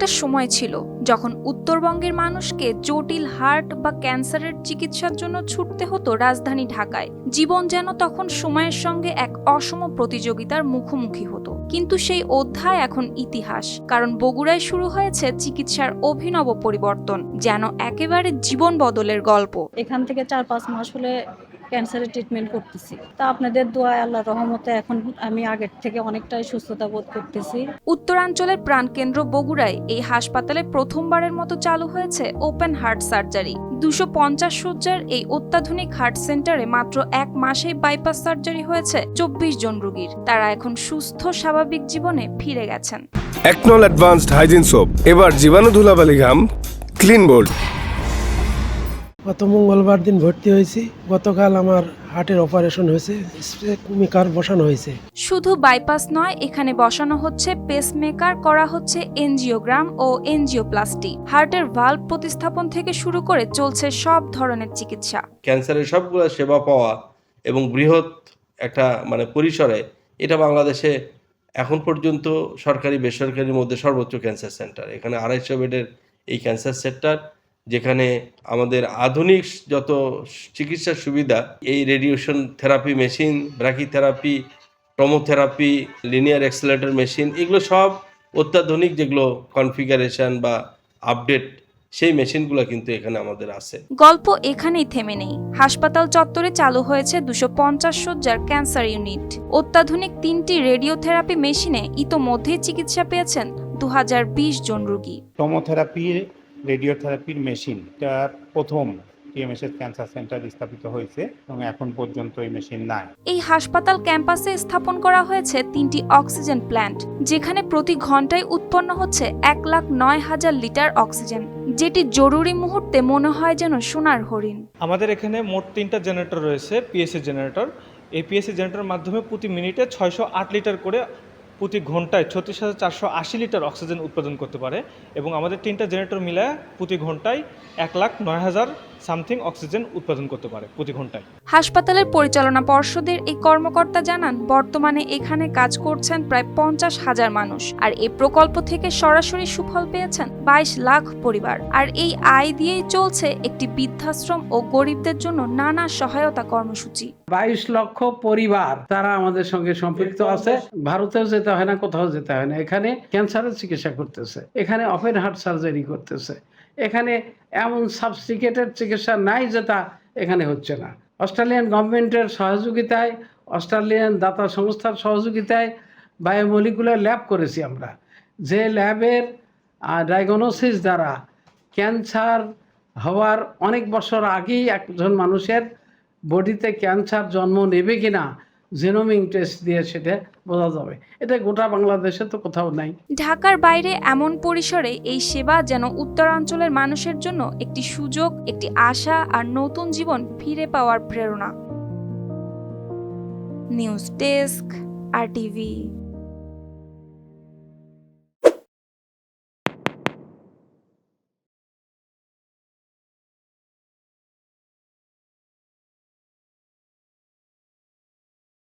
একটা সময় ছিল যখন উত্তরবঙ্গের মানুষকে জটিল হার্ট বা ক্যান্সারের চিকিৎসার জন্য ছুটতে হতো রাজধানী ঢাকায়। জীবন যেন তখন সময়ের সঙ্গে এক অসম প্রতিযোগিতার মুখোমুখি হতো। কিন্তু সেই অধ্যায় এখন ইতিহাস, কারণ বগুড়ায় শুরু হয়েছে চিকিৎসার অভিনব পরিবর্তন, যেন একেবারে জীবন বদলের গল্প। এখান থেকে চার পাঁচ মাস হলে ক্যান্সারের ট্রিটমেন্ট করতেছি। তা আপনাদের দোয়ায় আল্লাহ রহমতে এখন আমি আগের থেকে অনেকটাই সুস্থতা বোধ করতেছি। উত্তরাঞ্চলের প্রাণকেন্দ্র বগুড়ায় এই হাসপাতালে প্রথমবারের মতো চালু হয়েছে ওপেন হার্ট সার্জারি দুশো পঞ্চাশ সজ্জার এই অত্যাধুনিক হার্ট সেন্টারে মাত্র এক মাসেই বাইপাস সার্জারি হয়েছে চব্বিশ জন রোগীর। তারা এখন সুস্থ স্বাভাবিক জীবনে ফিরে গেছেন। একনল অ্যাডভান্সড হাইজিন সোপ এবার জীবাণু ধুলাবালি ঘাম ক্লিন বোল্ড গত মঙ্গলবার দিন ভর্তি হয়েছি। গতকাল আমার হার্টের অপারেশন হয়েছে স্পেকমিকার বসানো হয়েছে। শুধু বাইপাস নয় এখানে বসানো হচ্ছে পেসমেকার করা হচ্ছে এনজিওগ্রাম ও এনজিওপ্লাস্টি হার্টের ভাল্ব প্রতিস্থাপন থেকে শুরু করে চলছে সব ধরনের চিকিৎসা। ক্যান্সারের সবগুলো সেবা পাওয়া এবং বৃহৎ একটা মানে পরিসরে এটা বাংলাদেশে এখন পর্যন্ত সরকারি বেসরকারির মধ্যে সর্বোচ্চ ক্যান্সার সেন্টার। এখানে আড়াইশো বেডের এই ক্যান্সার সেন্টার যেখানে আমাদের আধুনিক যত চিকিৎসার সুবিধা এই radiation therapy machine brachytherapy tomotherapy linear accelerator machine এগুলো সব অত্যাধুনিক যেগুলো কনফিগারেশন বা আপডেট সেই মেশিনগুলো কিন্তু এখানে আমাদের আছে। গল্প এখানেই থেমে নেই। হাসপাতাল চত্বরে চালু হয়েছে দুশো পঞ্চাশ সজ্জার ক্যান্সার ইউনিট। অত্যাধুনিক তিনটি রেডিওথেরাপি মেশিনে ইতোমধ্যেই চিকিৎসা পেয়েছেন দু হাজার বিশ জন রোগী। টমোথেরাপি রেডিওথেরাপির মেশিন এটা প্রথম টিএমএসএস ক্যান্সার সেন্টার স্থাপিত হয়েছে এবং এখন পর্যন্ত এই মেশিন নাই। এই হাসপাতাল ক্যাম্পাসে স্থাপন করা হয়েছে তিনটি অক্সিজেন প্ল্যান্ট যেখানে প্রতি ঘন্টায় উৎপন্ন হচ্ছে এক লাখ নয় হাজার লিটার অক্সিজেন যেটি জরুরি মুহূর্তে মনে হয় যেন সোনার হরিণ। আমাদের এখানে মোট তিনটা জেনারেটর রয়েছে পিএসসি জেনারেটর। এই পিএসসি জেনারেটরের মাধ্যমে প্রতি মিনিটে ছয়শো আট লিটার করে প্রতি ঘন্টায় ছত্রিশ হাজার চারশো আশি লিটার অক্সিজেন উৎপাদন করতে পারে এবং আমাদের তিনটা জেনারেটর মিলে প্রতি ঘন্টায় এক লাখ নয় হাজার সামথিং অক্সিজেন উৎপাদন করতে পারে প্রতি ঘন্টায়। হাসপাতালের পরিচালনা পর্ষদের এই কর্মকর্তা জানান বর্তমানে এখানে কাজ করছেন প্রায় পঞ্চাশ হাজার মানুষ। আর এই প্রকল্প থেকে সরাসরি সুফল পেয়েছেন বাইশ লাখ পরিবার। আর এই আয় দিয়েই চলছে একটি বৃদ্ধাশ্রম ও গরিবদের জন্য নানা সহায়তা কর্মসূচি। বাইশ লক্ষ পরিবার তারা আমাদের সঙ্গে সম্পৃক্ত আছে। ভারতেও যেতে হয় না কোথাও যেতে হয় না। এখানে ক্যান্সারের চিকিৎসা করতেছে। এখানে ওপেন হার্ট সার্জারি করতেছে। এখানে এমন সাবস্টিকেটেড চিকিৎসা নাই যেটা এখানে হচ্ছে না। অস্ট্রেলিয়ান গভর্নমেন্টের সহযোগিতায়, অস্ট্রেলিয়ান দাতা সংস্থার সহযোগিতায় বায়োমলিকুলার ল্যাব করেছি আমরা। যে ল্যাবের ডায়াগনোসিস দ্বারা ক্যান্সার হওয়ার অনেক বছর আগেই একজন মানুষের বডিতে ক্যান্সার জন্ম নেবে কিনা জেনোমিং টেস্ট দিয়ে সেটা বোঝা যাবে। এটা গোটা বাংলাদেশে তো কোথাও নাই। ঢাকার বাইরে এমন পরিসরে এই সেবা যেন উত্তরাঞ্চলের মানুষের জন্য একটি সুযোগ, একটি আশা আর নতুন জীবন ফিরে পাওয়ার প্রেরণা। News desk, R TV.